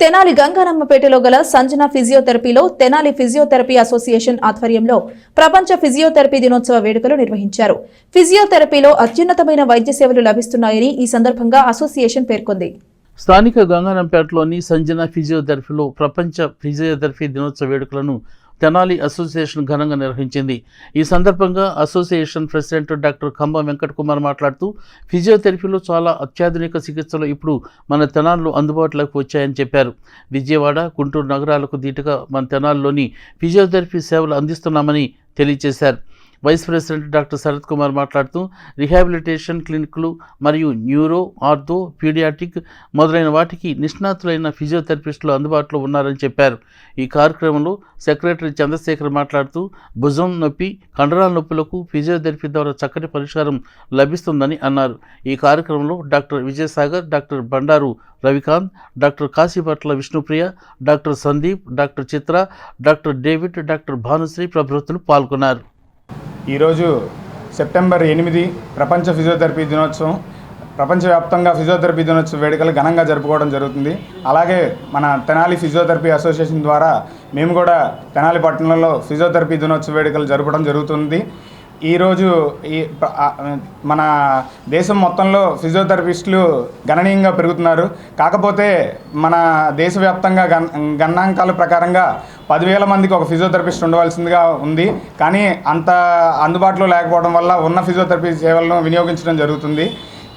తెనాలి గంగారమ్మపేటలో గల సంజన ఫిజియోథెరపీలో తెనాలి ఫిజియోథెరపీ అసోసియేషన్ ఆధ్వర్యంలో ప్రపంచ ఫిజియోథెరపీ దినోత్సవ వేడుకలు నిర్వహించారు. ఫిజియోథెరపీలో అత్యున్నతమైన వైద్య సేవలు లభిస్తున్నాయని ఈ సందర్భంగా అసోసియేషన్ పేర్కొంది. స్థానిక గంగారంపేటలోని సంజన ఫిజియోథెరపీలో ప్రపంచ ఫిజియోథెరపీ దినోత్సవ వేడుకలను తెనాలి అసోసియేషన్ ఘనంగా నిర్వహించింది. ఈ సందర్భంగా association president doctor Khammam Venkat Kumar మాట్లాడుతూ ఫిజియోథెరపీలో చాలా అత్యాధునిక చికిత్సలు ఇప్పుడు మన తెనాల్లో అందుబాటులోకి వచ్చాయని చెప్పారు. విజయవాడ గుంటూరు నగరాలకు దీటుగా మన తెనాల్లోని ఫిజియోథెరపీ సేవలు అందిస్తున్నామని తెలియజేశారు. Vice president doctor Sarath Kumar మాట్లాడుతూ రిహాబిలిటేషన్ క్లినిక్లు మరియు న్యూరో ఆర్థో పీడియాటిక్ మొదలైన వాటికి నిష్ణాతులైన ఫిజియోథెరపిస్టులు అందుబాటులో ఉన్నారని చెప్పారు. ఈ కార్యక్రమంలో సెక్రటరీ చంద్రశేఖర్ మాట్లాడుతూ భుజం నొప్పి కండరాల నొప్పులకు ఫిజియోథెరపీ ద్వారా చక్కటి పరిష్కారం లభిస్తుందని అన్నారు. ఈ కార్యక్రమంలో doctor Vijayasagar doctor Bandaru Ravikanth doctor Kasipatla Vishnupriya doctor Sandeep doctor Chitra doctor David doctor Bhanusri ప్రభుత్వం పాల్గొన్నారు. ఈరోజు సెప్టెంబర్ ఎనిమిది ప్రపంచ ఫిజియోథెరపీ దినోత్సవం. ప్రపంచవ్యాప్తంగా ఫిజియోథెరపీ దినోత్సవ వేడుకలు ఘనంగా జరుపుకోవడం జరుగుతుంది. అలాగే మన తెనాలి ఫిజియోథెరపీ అసోసియేషన్ ద్వారా మేము కూడా తెనాలి పట్టణంలో ఫిజియోథెరపీ దినోత్సవ వేడుకలు జరపడం జరుగుతుంది. ఈరోజు ఈ మన దేశం మొత్తంలో ఫిజియోథెరపిస్టులు గణనీయంగా పెరుగుతున్నారు. కాకపోతే మన దేశవ్యాప్తంగా గణ గణాంకాల ప్రకారంగా పదివేల మందికి ఒక ఫిజియోథెరపిస్ట్ ఉండవలసిందిగా ఉంది. కానీ అంత అందుబాటులో లేకపోవడం వల్ల ఉన్న ఫిజియోథెరపీ సేవలను వినియోగించడం జరుగుతుంది.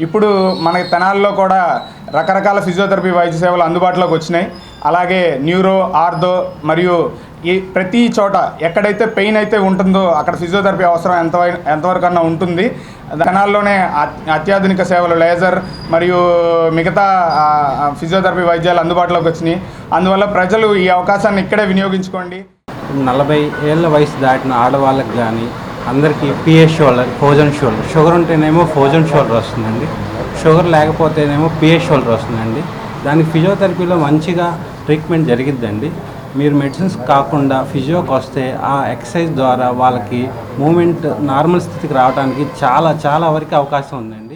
ఇప్పుడు మనకి తెనాల్లో కూడా రకరకాల ఫిజియోథెరపీ వైద్య సేవలు అందుబాటులోకి వచ్చినాయి. అలాగే న్యూరో ఆర్థో మరియు ఈ ప్రతి చోట ఎక్కడైతే పెయిన్ అయితే ఉంటుందో అక్కడ ఫిజియోథెరపీ అవసరం ఎంత ఎంతవరకన్నా ఉంటుంది. తెనాల్లోనే అత్- అత్యాధునిక సేవలు లేజర్ మరియు మిగతా ఫిజియోథెరపీ వైద్యాలు అందుబాటులోకి వచ్చినాయి. అందువల్ల ప్రజలు ఈ అవకాశాన్ని ఇక్కడే వినియోగించుకోండి. నలభై ఏళ్ళ వయసు దాటిన ఆడవాళ్ళకి కానీ అందరికీ PS shoulder frozen shoulder. Sugar ఉంటేనేమో ఫోజన్ షోల్డర్ వస్తుందండి. షుగర్ లేకపోతేనేమో పిఎస్ షోల్డర్ వస్తుందండి. దానికి ఫిజియోథెరపీలో మంచిగా ట్రీట్మెంట్ జరిగిద్దండి. మీరు మెడిసిన్స్ కాకుండా ఫిజియోకి వస్తే ఆ ఎక్సర్సైజ్ ద్వారా వాళ్ళకి మూమెంట్ నార్మల్ స్థితికి రావడానికి చాలా చాలా వరకు అవకాశం ఉందండి.